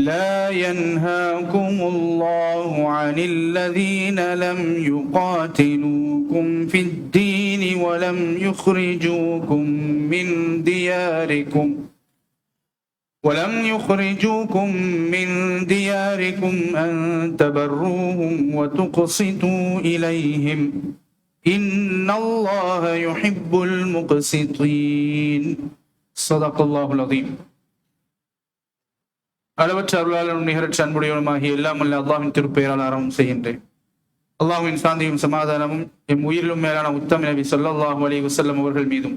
لا ينهاكم الله عن الذين لم يقاتلوكم في الدين ولم يخرجوكم من دياركم ولم يخرجوكم من دياركم أن تبروهم وتقسطوا إليهم إن الله يحب المقسطين. صدق الله العظيم. அளவற்ற அருளாளரும் நிகரற்ற அன்புடையவனுமாகிய எல்லாம் அல்ல அல்லாவின் திருப்பெயரால் ஆரம்பம் செய்கின்றேன். அல்லாஹுவின் சாந்தியும் சமாதானமும் எம் உயிரிலும் மேலான உத்தம நபி சொல்லாஹு அலி வசல்லம் அவர்கள் மீதும்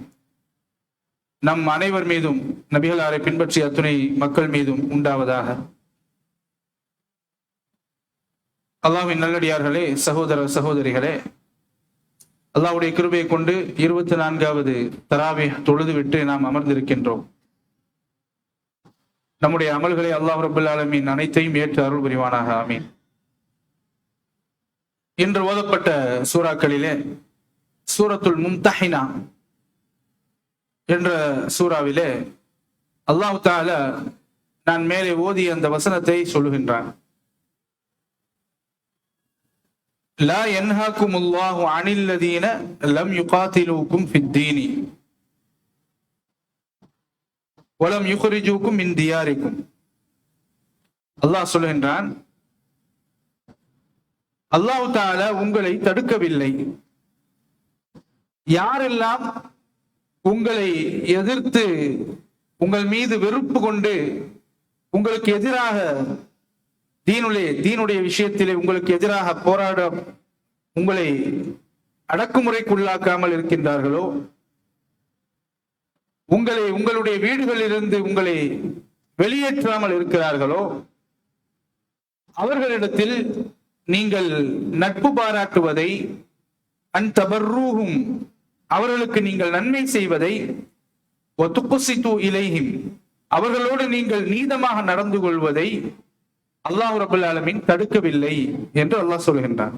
நம் அனைவர் மீதும் நபிகளாரை பின்பற்றிய அத்துணை மக்கள் மீதும் உண்டாவதாக. அல்லாஹ்வின் நல்லடியார்களே சகோதர சகோதரிகளே அல்லாவுடைய கிருபையை கொண்டு இருபத்தி நான்காவது தராவி தொழுது விட்டு நாம் அமர்ந்திருக்கின்றோம். நம்முடைய அமல்களை அல்லாஹ் ரபுல் ஆலமீன் அனைத்தையும் ஏற்று அருள் புரிவானாக ஆமீன். இன்று ஓதப்பட்ட சூறாக்களிலே சூரத்துல் மும்தஹினா என்ற சூறாவிலே அல்லாஹு தால நான் மேலே ஓதிய அந்த வசனத்தை சொல்லுகின்றான். லா என்ஹாக்கும் அல்லாஹு அனில்லதீன லம் யுகாத்திலூக்கும் ஃபித்தீனி வலம் யுகரிஜூக்கும் மின் தியாரிக்கும் அல்லாஹ் சொல்லுகின்றான் அல்லாஹு தால உங்களை தடுக்கவில்லை. யாரெல்லாம் உங்களை எதிர்த்து உங்கள் மீது வெறுப்பு கொண்டு உங்களுக்கு எதிராக தீனுடைய தீனுடைய விஷயத்திலே உங்களுக்கு எதிராக போராட உங்களை அடக்குமுறைக்குள்ளாக்காமல் இருக்கின்றார்களோ உங்களை உங்களுடைய வீடுகளிலிருந்து உங்களை வெளியேற்றாமல் இருக்கிறார்களோ அவர்களிடத்தில் நீங்கள் நட்பு பாராட்டுவதை அன்தபர்ரூகும் அவர்களுக்கு நீங்கள் நன்மை செய்வதை ஒத்துப்புசித்து இலையும் அவர்களோடு நீங்கள் நீதமாக நடந்து கொள்வதை அல்லாஹ் ரபுல் ஆலமின் தடுக்கவில்லை என்று அல்லாஹ் சொல்கின்றான்.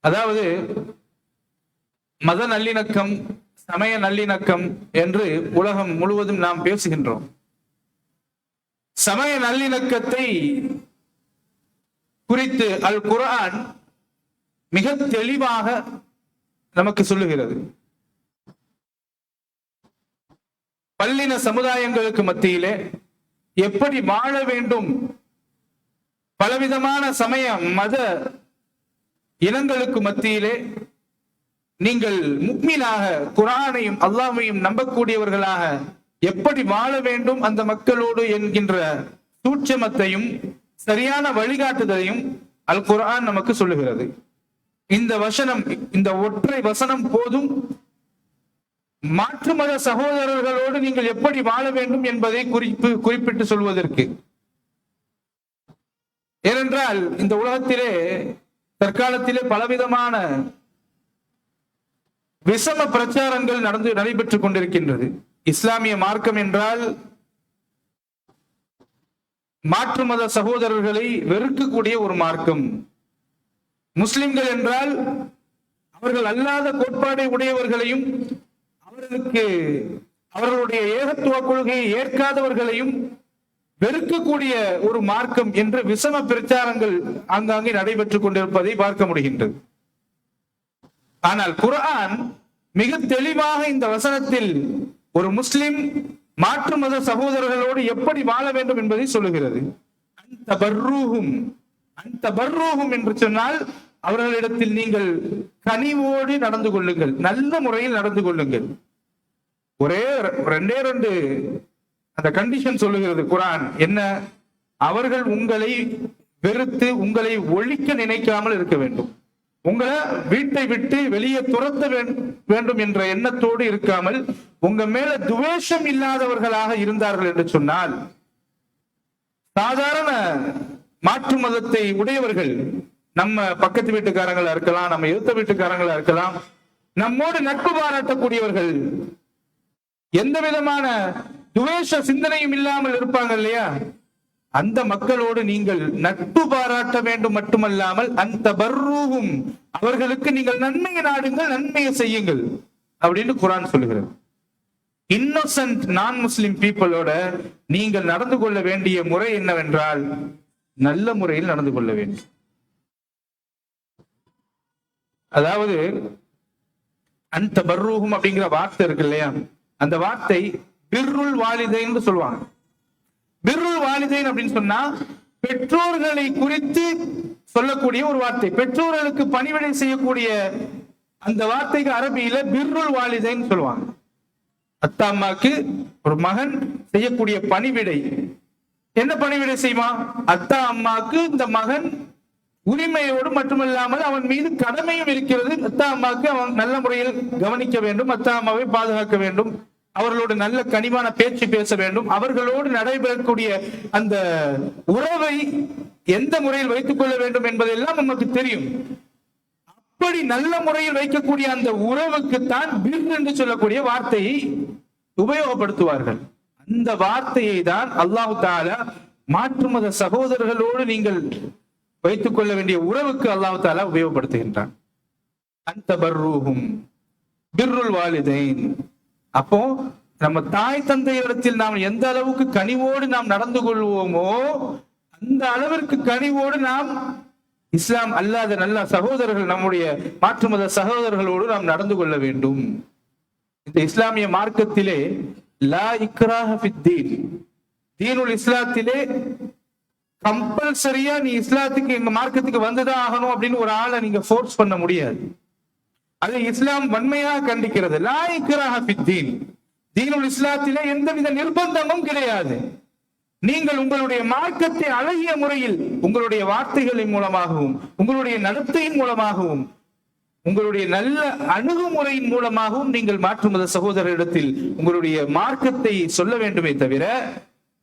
அதாவது மத நல்லிணக்கம் சமய நல்லிணக்கம் என்று உலகம் முழுவதும் நாம் பேசுகின்றோம். சமய நல்லிணக்கத்தை குறித்து அல் குரான் மிக தெளிவாக நமக்கு சொல்லுகிறது. பல்லின சமுதாயங்களுக்கு மத்தியிலே எப்படி வாழ வேண்டும்? பலவிதமான சமய மத இனங்களுக்கு மத்தியிலே நீங்கள் முக்மீனாக குரானையும் அல்லாமையும் நம்பக்கூடியவர்களாக எப்படி வாழ வேண்டும் அந்த மக்களோடு என்கின்ற சூட்சமத்தையும் சரியான வழிகாட்டுதலையும் அல் குரான் நமக்கு சொல்லுகிறது. இந்த வசனம் இந்த ஒற்றை வசனம் போதும். மாற்று மத சகோதரர்களோடு நீங்கள் எப்படி வாழ வேண்டும் என்பதை குறிப்பு குறிப்பிட்டு சொல்வதற்கு. ஏனென்றால் இந்த உலகத்திலே தற்காலத்திலே பலவிதமான விஷம பிரச்சாரங்கள் நடந்து நடைபெற்றுக் கொண்டிருக்கின்றது. இஸ்லாமிய மார்க்கம் என்றால் மாற்று மத சகோதரர்களை வெறுக்கக்கூடிய ஒரு மார்க்கம். முஸ்லிம்கள் என்றால் அவர்கள் அல்லாத கோட்பாடை உடையவர்களையும் அவர்களுக்கு அவர்களுடைய ஏகத்துவ கொள்கையை ஏற்காதவர்களையும் வெறுக்கக்கூடிய ஒரு மார்க்கம் என்று விஷம பிரச்சாரங்கள் ஆங்காங்கே நடைபெற்றுக் கொண்டிருப்பதை பார்க்க முடிகின்றது. ஆனால் குரான் மிக தெளிவாக இந்த வசனத்தில் ஒரு முஸ்லிம் மாற்று மத சகோதரர்களோடு எப்படி வாழ வேண்டும் என்பதை சொல்லுகிறது. அந்த பர்ரூகும் அந்த பர்ரூகும் என்று சொன்னால் அவர்களிடத்தில் நீங்கள் கனிவோடு நடந்து கொள்ளுங்கள் நல்ல முறையில் நடந்து கொள்ளுங்கள். ஒரே ரெண்டே ரெண்டு அந்த கண்டிஷன் சொல்லுகிறது குரான் என்ன? அவர்கள் உங்களை வெறுத்து உங்களை ஒழிக்க நினைக்காமல் இருக்க வேண்டும். உங்களை வீட்டை விட்டு வெளியே துரத்த வேண்டும் என்ற எண்ணத்தோடு இருக்காமல் உங்க மேல துவேஷம் இல்லாதவர்களாக இருந்தார்கள் என்று சொன்னால் சாதாரண மாற்று மதத்தை உடையவர்கள் நம்ம பக்கத்து வீட்டுக்காரங்களா இருக்கலாம் நம்ம எழுத்த வீட்டுக்காரங்களா இருக்கலாம் நம்மோடு நட்பு பாராட்டக்கூடியவர்கள் எந்த விதமான துவேஷ சிந்தனையும் இல்லாமல் இருப்பாங்க இல்லையா? அந்த மக்களோடு நீங்கள் நட்பு பாராட்ட வேண்டும் மட்டுமல்லாமல் அந்த பர்ரூவும் அவர்களுக்கு நீங்கள் நன்மையை நாடுங்கள் நன்மையை செய்யுங்கள் அப்படின்னு குரான் சொல்லுகிறது. இன்னோசன்ட் நான் முஸ்லிம் பீப்புளோட நீங்கள் நடந்து கொள்ள வேண்டிய முறை என்னவென்றால் நல்ல முறையில் நடந்து கொள்ள வேண்டும். அதாவது அந்த பர்ரூஹும் அப்படிங்கிற வார்த்தை இருக்கு இல்லையா? அந்த வார்த்தை பிர்ருல் வாலிதைன்னு சொல்லுவாங்க. பிர்ருல் வாலிதைன் அப்படின்னு சொன்னா பெற்றோர்களை குறித்து சொல்லக்கூடிய ஒரு வார்த்தை. பெற்றோர்களுக்கு பணிவிடை செய்யக்கூடிய அந்த வார்த்தைக்கு அரபியில பிர்ருல் வாலிதைன்னு சொல்லுவாங்க. அத்தா அம்மாக்கு ஒரு மகன் செய்யக்கூடிய பணிவிடை. என்ன பணிவிடை செய்வான் அத்தா அம்மாக்கு இந்த மகன் உரிமையோடு மட்டுமல்லாமல் அவன் மீது கடமையும் இருக்கிறது. அத்தா அம்மாவுக்கு அவன் நல்ல முறையில் கவனிக்க வேண்டும். அத்தா அம்மாவை பாதுகாக்க வேண்டும். அவர்களோடு நல்ல கனிவான பேச்சு பேச வேண்டும். அவர்களோடு நடைபெறக்கூடிய அந்த உறவை எந்த முறையில் வைத்துக் கொள்ள வேண்டும் என்பதெல்லாம் நமக்கு தெரியும். அப்படி நல்ல முறையில் வைக்கக்கூடிய அந்த உறவுக்குத்தான் பிர் என்று சொல்லக்கூடிய வார்த்தையை உபயோகப்படுத்துவார்கள். அந்த வார்த்தையை தான் அல்லாஹு தாலா மாற்று மத சகோதரர்களோடு நீங்கள் வைத்துக் கொள்ள வேண்டிய உறவுக்கு அல்லாஹு தாலா உபயோகப்படுத்துகின்றான். அந்த பர்ரூஹும் பிர்ருல் வாலிதைன். அப்போ நம்ம தாய் தந்தையிடத்தில் நாம் எந்த அளவுக்கு கனிவோடு நாம் நடந்து கொள்வோமோ அந்த அளவிற்கு கனிவோடு நாம் இஸ்லாம் அல்லாத நல்ல சகோதரர்கள் நம்முடைய மாற்று மத சகோதரர்களோடு நாம் நடந்து கொள்ள வேண்டும். இந்த இஸ்லாமிய மார்க்கத்திலே லா இக்ராஹ தீனுல் இஸ்லாத்திலே கம்பல்சரியா நீ இஸ்லாத்துக்கு எங்க மார்க்கத்துக்கு வந்துதான் ஆகணும் அப்படின்னு ஒரு ஆளை நீங்க ஃபோர்ஸ் பண்ண முடியாது. அது இஸ்லாம் வன்மையாக கண்டிக்கிறது. லாய்க்கராக பித்தீன் தீனுல் இஸ்லாத்திலே எந்தவித நிர்பந்தமும் கிடையாது. நீங்கள் உங்களுடைய மார்க்கத்தை அழகிய முறையில் உங்களுடைய வார்த்தைகளின் மூலமாகவும் உங்களுடைய நடத்தையின் மூலமாகவும் உங்களுடைய நல்ல அணுகுமுறையின் மூலமாகவும் நீங்கள் மாற்றுமத சகோதரரிடத்தில் உங்களுடைய மார்க்கத்தை சொல்ல வேண்டுமே தவிர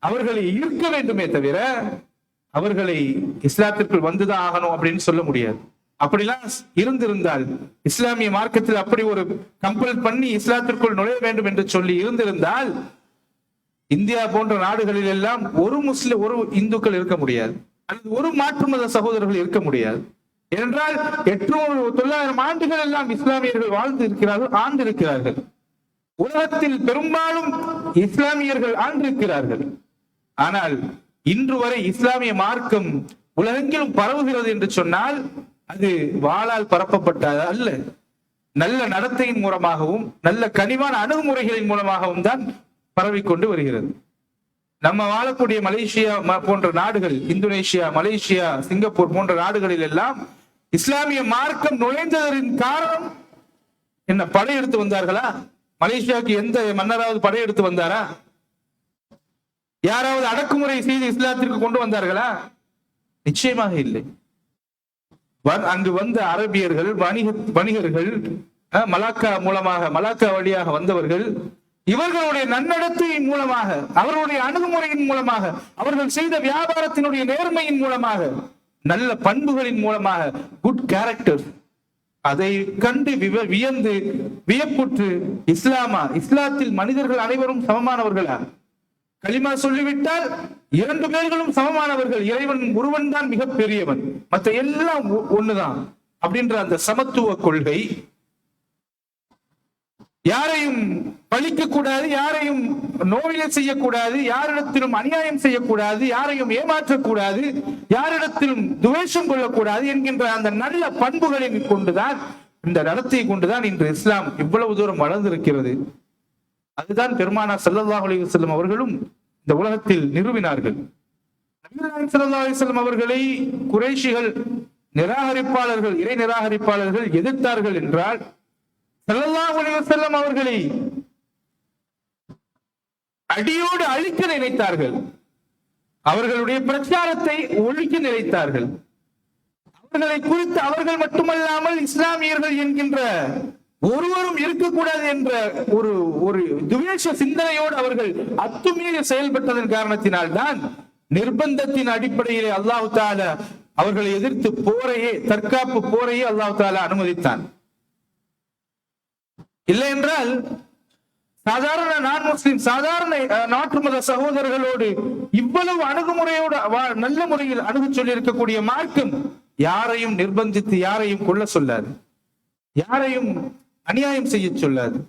அவர்களை ஈர்க்க வேண்டுமே தவிர அவர்களை இஸ்லாத்திற்குள் வந்துதான் ஆகணும் அப்படின்னு சொல்ல முடியாது. அப்படிலாம் இருந்திருந்தால் இஸ்லாமிய மார்க்கத்தில் அப்படி ஒரு கம்பல் பண்ணி இஸ்லாத்திற்குள் நுழைய வேண்டும் என்று சொல்லி இருந்திருந்தால் இந்தியா போன்ற நாடுகளில் எல்லாம் ஒரு முஸ்லிம் ஒரு இந்துக்கள் இருக்க முடியாது. அல்லது ஒரு மாற்று மத சகோதரர்கள் இருக்க முடியாது. ஏனென்றால் எட்நூறு தொள்ளாயிரம் ஆண்டுகள் எல்லாம் இஸ்லாமியர்கள் வாழ்ந்து இருக்கிறார்கள் ஆண்டு இருக்கிறார்கள் உலகத்தில் பெரும்பாலும் இஸ்லாமியர்கள் ஆண்டிருக்கிறார்கள். ஆனால் இன்று வரை இஸ்லாமிய மார்க்கம் உலகெங்கிலும் பரவுகிறது என்று சொன்னால் அது வாளால் பரப்பப்பட்டது? அல்ல. நல்ல நடத்தையின் மூலமாகவும் நல்ல கனிவான அணுகுமுறைகளின் மூலமாகவும் தான் பரவிக்கொண்டு வருகிறது. நம்ம வாழக்கூடிய மலேசியா போன்ற நாடுகள் இந்தோனேஷியா மலேசியா சிங்கப்பூர் போன்ற நாடுகளில் எல்லாம் இஸ்லாமிய மார்க்கம் நுழைந்ததன் காரணம் என்ன? படையெடுத்து வந்தார்களா? மலேசியாவுக்கு எந்த மன்னராவது படையெடுத்து வந்தாரா? யாராவது அடக்குமுறை செய்து இஸ்லாத்திற்கு கொண்டு வந்தார்களா? நிச்சயமாக இல்லை. அங்கு வந்த அரபியர்கள் வணிக வணிகர்கள் மலாக்கா மூலமாக மலாக்கா வழியாக வந்தவர்கள் இவர்களுடைய நன்னடத்தையின் மூலமாக அவர்களுடைய அணுகுமுறையின் மூலமாக அவர்கள் செய்த வியாபாரத்தினுடைய நேர்மையின் மூலமாக நல்ல பண்புகளின் மூலமாக குட் கேரக்டர் அதை கண்டு விவ- வியந்து வியப்புற்று இஸ்லாமா இஸ்லாத்தில் மனிதர்கள் அனைவரும் சமமானவர்களா? களிமா சொல்லிவிட்டால் இரண்டு பேர்களும் சமமானவர்கள். இறைவன் ஒருவன் தான் மிக பெரியவன் மற்ற எல்லாம் ஒ- ஒண்ணுதான். அப்படின்ற அந்த சமத்துவ கொள்கை. யாரையும் பழிக்க கூடாது யாரையும் நோயில செய்யக்கூடாது யாரிடத்திலும் அநியாயம் செய்யக்கூடாது யாரையும் ஏமாற்றக்கூடாது யாரிடத்திலும் துவேஷம் கொள்ளக்கூடாது என்கின்ற அந்த நல்ல பண்புகளை கொண்டுதான் இந்த நடத்தையை கொண்டுதான் இன்று இஸ்லாம் இவ்வளவு தூரம் வளர்ந்திருக்கிறது. அதுதான் பெருமானா ஸல்லல்லாஹு அலி வஸல்லம் அவர்களும் இந்த உலகத்தில் நிறுவினார்கள். அவர்களை குறைஷிகள் நிராகரிப்பாளர்கள் இறை நிராகரிப்பாளர்கள் எதிர்த்தார்கள் என்றால் ஸல்லல்லாஹு அலி வஸல்லம் அவர்களை அடியோடு அழிக்க நினைத்தார்கள். அவர்களுடைய பிரச்சாரத்தை ஒழிக்க நினைத்தார்கள். அவர்களை குறித்து அவர்கள் மட்டுமல்லாமல் இஸ்லாமியர்கள் என்கின்ற ஒருவரும் இருக்கக்கூடாது என்ற ஒரு ஒரு துவேஷ சிந்தனையோடு அவர்கள் அத்துமீறி செயல்பட்டதன் காரணத்தினால் தான் நிர்பந்தத்தின் அடிப்படையிலே அல்லாஹு தால அவர்களை எதிர்த்து போரையே தற்காப்பு போரையே அல்லாஹ் தால அனுமதித்தான். இல்லை என்றால் சாதாரண நான் முஸ்லிம் சாதாரண அஹ், நாட்டு மத சகோதரர்களோடு இவ்வளவு அணுகுமுறையோடு நல்ல முறையில் அணுகு சொல்லி இருக்கக்கூடிய மார்க்கம் யாரையும் நிர்பந்தித்து யாரையும் கொள்ள சொல்லாது. யாரையும் அநியாயம் செய்ய சொல்லாது.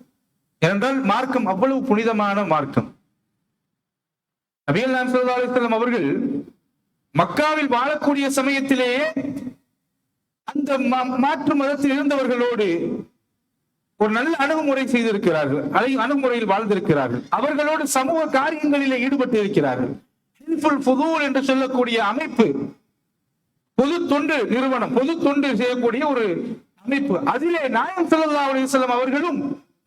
ஏனென்றால் மார்க்கம் அவ்வளவு புனிதமான மார்க்கம். நபியல் நாம் அவர்கள் மக்காவில் வாழக்கூடிய சமயத்திலேயே அந்த மாற்று மதத்தில் இருந்தவர்களோடு ஒரு நல்ல அணுகுமுறை செய்திருக்கிறார்கள். அதை அணுகுமுறையில் வாழ்ந்திருக்கிறார்கள். அவர்களோடு சமூக காரியங்களிலே ஈடுபட்டு இருக்கிறார்கள் என்று சொல்லக்கூடிய அமைப்பு பொது தொண்டு நிறுவனம் பொது தொண்டு செய்யக்கூடிய ஒரு அமைப்பு அதிலே நாயம் ஸல்லல்லாஹு அலைஹி வஸல்லம் அவர்களும்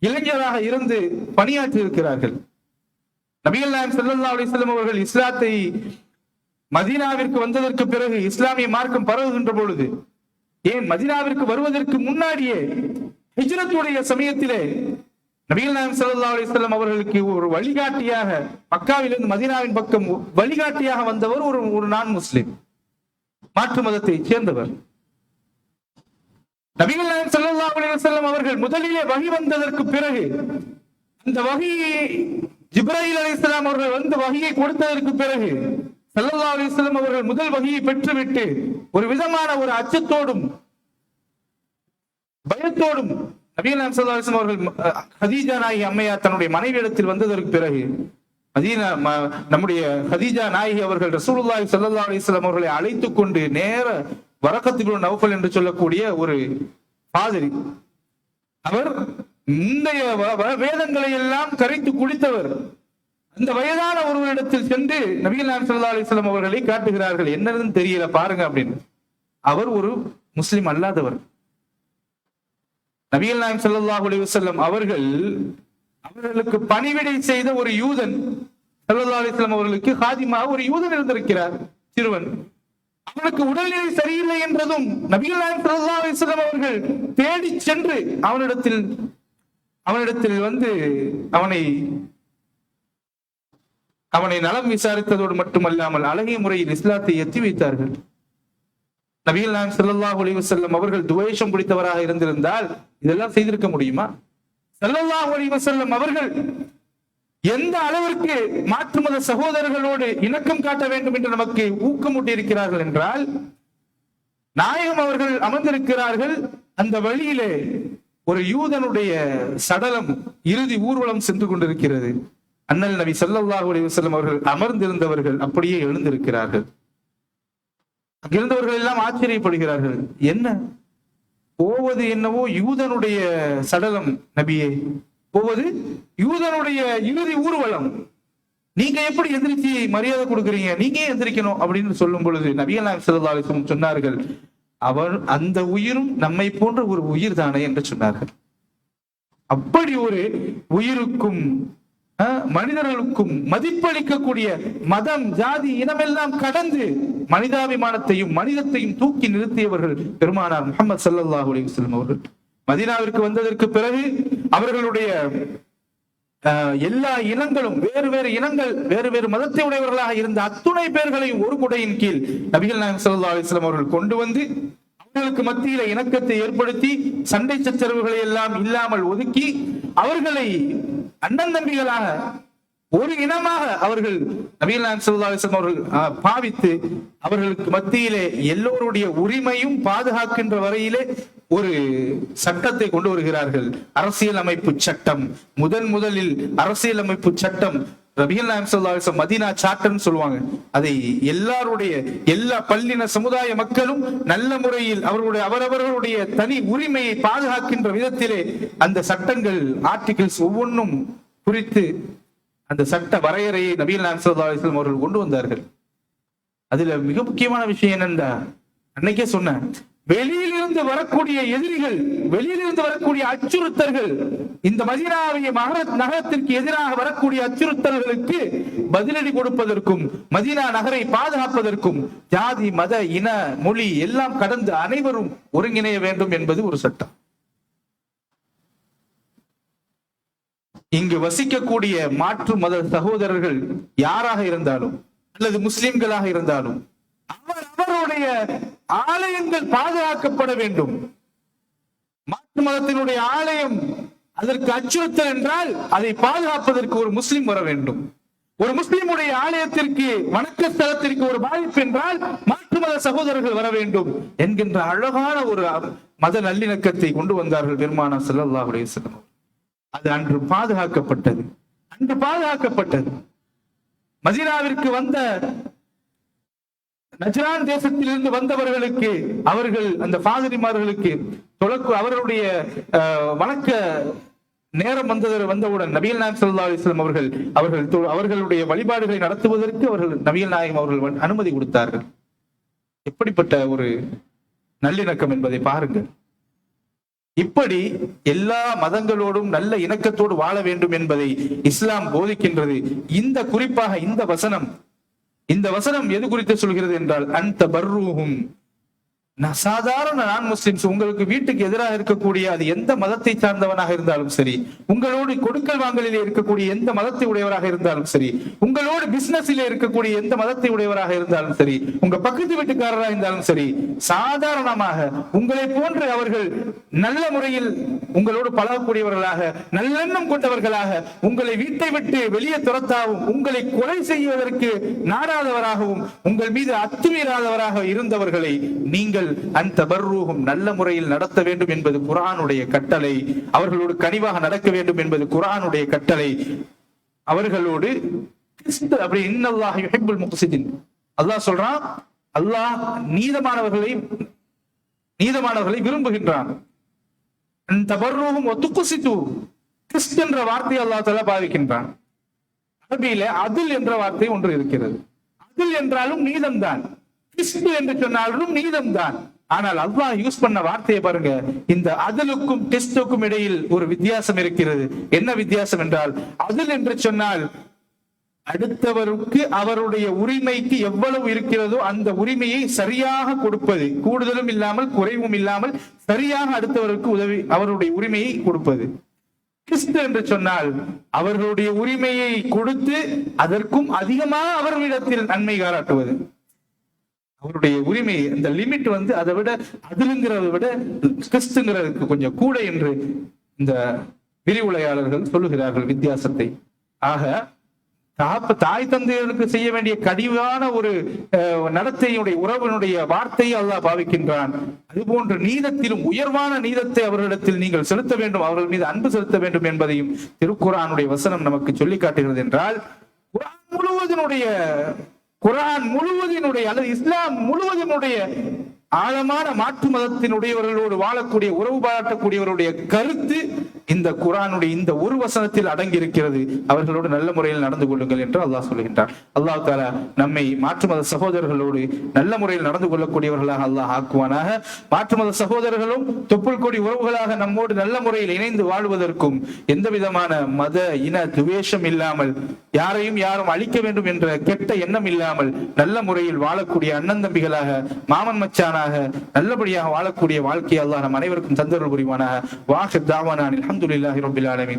இளைஞராக இருந்து பணியாற்றி இருக்கிறார்கள் நபிகள் நாயம் ஸல்லல்லாஹு அலைஹி அவர்கள் இஸ்லாத்தை மதீனாவிற்கு வந்ததற்கு பிறகு இஸ்லாமிய மார்க்கம் பரவுகின்ற பொழுது ஏன் மதீனாவிற்கு வருவதற்கு முன்னாடியே ஹிஜ்ரத்துடைய சமயத்திலே நபிகள் நாயம் சல்லா அலைஹி வஸல்லம் அவர்களுக்கு ஒரு வழிகாட்டியாக மக்காவிலிருந்து மதீனாவின் பக்கம் வழிகாட்டியாக வந்தவர் ஒரு ஒரு நான் முஸ்லிம். மாற்று மதத்தை சேர்ந்தவர். நபிகள் நாயம் ஸல்லல்லாஹு அலைஹி அவர்கள் முதலிலே வகி வந்ததற்கு பிறகு அந்த வகையை ஜிப்ராஹில் அலைஹிஸ்ஸலாம் அவர்கள் வந்து வகையை கொடுத்ததற்கு பிறகு ஸல்லல்லாஹு அலைஹி வஸல்லம் அவர்கள் முதல் வகையை பெற்றுவிட்டு ஒரு விதமான ஒரு அச்சத்தோடும் பயத்தோடும் நபிகள் நாயம் ஸல்லல்லாஹு அலைஹி அவர்கள் ஹதீஜா நாயகி அம்மையார் தன்னுடைய மனைவி இடத்தில் வந்ததற்கு பிறகு மதீனா நம்முடைய ஹதீஜா நாயகி அவர்கள் ரசூலுல்லாஹி ஸல்லல்லாஹு அலிஸ்லாம் அவர்களை அழைத்து கொண்டு நேர வரக்கத்துக்குள் நௌஃபல் என்று சொல்லக்கூடிய ஒரு பாதிரி. அவர் முந்தைய வ- வ- வேதங்களை எல்லாம் கரைத்து குடித்தவர் அந்த வயதான ஒருவரிடத்தில் சென்று நபிகள் நாயம் ஸல்லல்லாஹு அவர்களை காட்டுகிறார்கள். என்னதுன்னு தெரியல பாருங்க அப்படின்னு. அவர் ஒரு முஸ்லிம் அல்லாதவர். நபிகள் நாயம் ஸல்லல்லாஹு அலி வசல்லம் அவர்கள் அவர்களுக்கு பணிவிடை செய்த ஒரு யூதன் சல்லா அலிஸ்லாம் அவர்களுக்கு ஹாதிமா ஒரு யூதன் இருந்திருக்கிறார் சிறுவன். அவனுக்கு உடல்நிலை சரியில்லை என்றதும் நபிகள் அவர்கள் தேடி சென்று அவனிடத்தில் அவனிடத்தில் வந்து அவனை அவனை நலம் விசாரித்ததோடு மட்டுமல்லாமல் அழகிய முறையில் இஸ்லாத்தை எத்தி வைத்தார்கள். நபிகள் நாயம் ஸல்லல்லாஹு அலைஹி வஸல்லம் அவர்கள் துவேஷம் பிடித்தவராக இருந்திருந்தால் இதெல்லாம் செய்திருக்க முடியுமா? ஸல்லல்லாஹு அலைஹி வஸல்லம் அவர்கள் எந்த அளவிற்கு மாற்று மத சகோதரர்களோடு இணக்கம் காட்ட வேண்டும் என்று நமக்கு ஊக்கமூட்டி இருக்கிறார்கள் என்றால் நாயகம் அவர்கள் அமர்ந்திருக்கிறார்கள் அந்த வழியிலே ஒரு யூதனுடைய சடலம் இறுதி ஊர்வலம் சென்று கொண்டிருக்கிறது. அண்ணல் நபி ஸல்லல்லாஹு அலைஹி வஸல்லம் அவர்கள் அமர்ந்திருந்தவர்கள் அப்படியே எழுந்திருக்கிறார்கள். அங்கிருந்தவர்கள் எல்லாம் ஆச்சரியப்படுகிறார்கள். என்ன? போவது என்னவோ யூதனுடைய சடலம் நபியே. போவது யூதனுடைய இறுதி ஊர்வலம். நீங்க எப்படி எந்திரிச்சு மரியாதை கொடுக்குறீங்க? நீங்க எந்திரிக்கணும்? அப்படின்னு சொல்லும் பொழுது நபிகள் நாயகம் சொன்னார்கள் அவர் அந்த உயிரும் நம்மை போன்ற ஒரு உயிர் தானே என்று சொன்னார்கள். அப்படி ஒரு உயிருக்கும் மனிதர்களுக்கும் மதிப்பளிக்கக்கூடிய மதம் ஜாதி இனமெல்லாம் கடந்து மனிதாபிமானத்தையும் மனிதத்தையும் தூக்கி நிறுத்தியவர்கள் பெருமானார் முகமது சல்லாஹ் அலைஹி அவர்கள். மதீனாவிற்கு வந்ததற்கு பிறகு அவர்களுடைய அஹ், எல்லா இனங்களும் வேறு வேறு இனங்கள் வேறு வேறு மதத்தை உடையவர்களாக இருந்த அத்துணை பேர்களையும் ஒரு குடையின் கீழ் நபிகள் நாயகம் சல்லா அலிஸ்லாம் அவர்கள் கொண்டு வந்து அவர்களுக்கு மத்தியில இணக்கத்தை ஏற்படுத்தி சண்டை சச்சரவுகளை எல்லாம் இல்லாமல் ஒதுக்கி அவர்களை அண்ணன் தம்பிகளாக ஒரு இனமாக அவர்கள் நபிகள் நாயகம் அவர்கள் பாவித்து அவர்களுக்கு மத்தியிலே எல்லோருடைய உரிமையும் பாதுகாக்கின்ற வரையிலே ஒரு சட்டத்தை கொண்டு வருகிறார்கள். அரசியல் அமைப்பு சட்டம். முதன் முதலில் அரசியல் அமைப்பு சட்டம். ரபியல் நாயம் ஸல்லல்லாஹு மதினா சாட்டர்னு மதீனா சொல்லுவாங்க. அதை எல்லாருடைய எல்லா பல்லின சமுதாய மக்களும் நல்ல முறையில் அவர்களுடைய அவரவர்களுடைய தனி உரிமையை பாதுகாக்கின்ற விதத்திலே அந்த சட்டங்கள் ஆர்டிகிள்ஸ் ஒவ்வொன்றும் குறித்து அந்த சட்ட வரையறையை நவீன நாயம் அவர்கள் கொண்டு வந்தார்கள். அதுல மிக முக்கியமான விஷயம் என்னன்னா அன்னைக்கே சொன்னேன் வெளியிலிருந்து வரக்கூடிய எதிரிகள் வெளியிலிருந்து வரக்கூடிய அச்சுறுத்தல்கள் இந்த மதீனாவிய மகர நகரத்திற்கு எதிராக வரக்கூடிய அச்சுறுத்தல்களுக்கு பதிலடி கொடுப்பதற்கும் மதீனா நகரை பாதுகாப்பதற்கும் ஜாதி மத இன மொழி எல்லாம் கடந்து அனைவரும் ஒருங்கிணைய வேண்டும் என்பது ஒரு சட்டம். இங்கு வசிக்கக்கூடிய மாற்று மத சகோதரர்கள் யாராக இருந்தாலும் அல்லது முஸ்லிம்களாக இருந்தாலும் அவர் அவருடைய ஆலயங்கள் பாதுகாக்கப்பட வேண்டும். மாற்று மதத்தினுடைய ஆலயம் அதற்கு அச்சுறுத்தல் என்றால் அதை பாதுகாப்பதற்கு ஒரு முஸ்லிம் வர வேண்டும். ஒரு முஸ்லிமுடைய ஆலயத்திற்கு வணக்க ஸ்தலத்திற்கு ஒரு பாதிப்பு என்றால் மாற்று மத சகோதரர்கள் வர வேண்டும் என்கின்ற அழகான ஒரு மத நல்லிணக்கத்தை கொண்டு வந்தார்கள் பெருமானா செல்லல்லாஹுடைய செல்லம் அது அன்று பாதுகாக்கப்பட்டது. அன்று பாதுகாக்கப்பட்டது. மதினாவிற்கு வந்த நஜரான் தேசத்திலிருந்து வந்தவர்களுக்கு அவர்கள் அந்த பாதிரிமார்களுக்கு தொழக்கு அவர்களுடைய அஹ், வணக்க நேரம் வந்தது வந்தவுடன் நபியல் நாயம் சல்லா அலிஸ்லாம் அவர்கள் அவர்கள் அவர்களுடைய வழிபாடுகளை நடத்துவதற்கு அவர்கள் நபியல் நாயகம் அவர்கள் அனுமதி கொடுத்தார்கள். எப்படிப்பட்ட ஒரு நல்லிணக்கம் என்பதை பாருங்கள். இப்படி எல்லா மதங்களோடும் நல்ல இணக்கத்தோடு வாழ வேண்டும் என்பதை இஸ்லாம் போதிக்கின்றது. இந்த குறிப்பாக இந்த வசனம் இந்த வசனம் எது குறித்து சொல்கிறது என்றால் அந்த பர்ரூஹும் நான் சாதாரண நான் முஸ்லிம்ஸ் உங்களுக்கு வீட்டுக்கு எதிராக இருக்கக்கூடிய அது எந்த மதத்தை சார்ந்தவனாக இருந்தாலும் சரி உங்களோடு கொடுக்கல் வாங்கலிலே இருக்கக்கூடிய எந்த மதத்தை உடையவராக இருந்தாலும் சரி உங்களோடு பிசினஸிலே இருக்கக்கூடிய எந்த மதத்தை உடையவராக இருந்தாலும் சரி உங்க பக்கத்து வீட்டுக்காரராக இருந்தாலும் சரி சாதாரணமாக உங்களை போன்று அவர்கள் நல்ல முறையில் உங்களோடு பழகக்கூடியவர்களாக நல்லெண்ணம் கொண்டவர்களாக உங்களை வீட்டை விட்டு வெளியே துரத்தாவும் உங்களை கொலை செய்வதற்கு நாடாதவராகவும் உங்கள் மீது அத்துமீறாதவராக இருந்தவர்களை நீங்கள் நீங்கள் அந்த பர்ரூகம் நல்ல முறையில் நடத்த வேண்டும் என்பது குரானுடைய கட்டளை. அவர்களோடு கனிவாக நடக்க வேண்டும் என்பது குரானுடைய கட்டளை. அவர்களோடு கிறிஸ்து அப்படி இன்னல்லாஹ் யுஹிப்புல் முக்ஸிதீன் அல்லாஹ் சொல்றான் அல்லாஹ் நீதமானவர்களை நீதமானவர்களை விரும்புகின்றான். அந்த பர்ரூகம் ஒத்துக்குசித்து கிறிஸ்து என்ற வார்த்தையை அல்லாஹ் தலா பாவிக்கின்றான். அரபியில அதில் என்ற வார்த்தை ஒன்று இருக்கிறது. அதில் என்றாலும் நீதம்தான். கிறிஸ்து என்று சொன்னாலும் நீதம்தான். ஆனால் அல்லாஹ் யூஸ் பண்ண வார்த்தையை பாருங்க. இந்த அதிலுக்கும் டெஸ்டுக்கும் இடையில் ஒரு வித்தியாசம் இருக்கிறது. என்ன வித்தியாசம் என்றால் அதில் என்று சொன்னால் அடுத்தவருக்கு அவருடைய உரிமைக்கு எவ்வளவு இருக்கிறதோ அந்த உரிமையை சரியாக கொடுப்பது. கூடுதலும் இல்லாமல் குறைவும் இல்லாமல் சரியாக அடுத்தவருக்கு உதவி அவருடைய உரிமையை கொடுப்பது. கிறிஸ்து என்று சொன்னால் அவர்களுடைய உரிமையை கொடுத்து அதற்கும் அதிகமாக அவர்களிடத்தில் நன்மை பாராட்டுவது அவருடைய உரிமை அந்த லிமிட் வந்து அதை விட அதுங்கிறத விட கிறிஸ்துங்கிறதுக்கு கொஞ்சம் கூட என்று இந்த விரிவுரையாளர்கள் சொல்லுகிறார்கள் வித்தியாசத்தை. ஆக தாப்ப தாய் தந்தையர்களுக்கு செய்ய வேண்டிய கடிவான ஒரு அஹ், நடத்தையுடைய உறவினுடைய வார்த்தையை அல்லாஹ் பாவிக்கின்றான். அதுபோன்று நீதத்திலும் உயர்வான நீதத்தை அவர்களிடத்தில் நீங்கள் செலுத்த வேண்டும். அவர்கள் மீது அன்பு செலுத்த வேண்டும் என்பதையும் திருக்குறானுடைய வசனம் நமக்கு சொல்லி காட்டுகிறது என்றால் குரான் முழுவதனுடைய குரான் முழுவதினுடைய அல்லது இஸ்லாம் முழுவதினுடைய ஆழமான மாற்று மதத்தினுடையவர்களோடு வாழக்கூடிய உறவு பாராட்டக்கூடியவருடைய கருத்து இந்த குரானுடைய இந்த ஒரு வசனத்தில் அடங்கி இருக்கிறது அவர்களோடு நல்ல முறையில் நடந்து கொள்ளுங்கள் என்று அல்லாஹ் சொல்கின்றார் அல்லாஹ் தாலா நம்மை மாற்று மத சகோதரர்களோடு நல்ல முறையில் நடந்து கொள்ளக்கூடியவர்களாக அல்லாஹ் ஆக்குவானாக. மாற்று மத சகோதரர்களும் தொப்புள் கொடி உறவுகளாக நம்மோடு நல்ல முறையில் இணைந்து வாழ்வதற்கும் எந்த விதமான மத இன துவேஷம் இல்லாமல் யாரையும் யாரும் அழிக்க வேண்டும் என்ற கெட்ட எண்ணம் இல்லாமல் நல்ல முறையில் வாழக்கூடிய அண்ணன் தம்பிகளாக மாமன் மச்சானாக நல்லபடியாக வாழக்கூடிய வாழ்க்கையை அல்லாஹ் நம் அனைவருக்கும் தந்தருள் புரிவானாக. வாஹித் தாவானில் to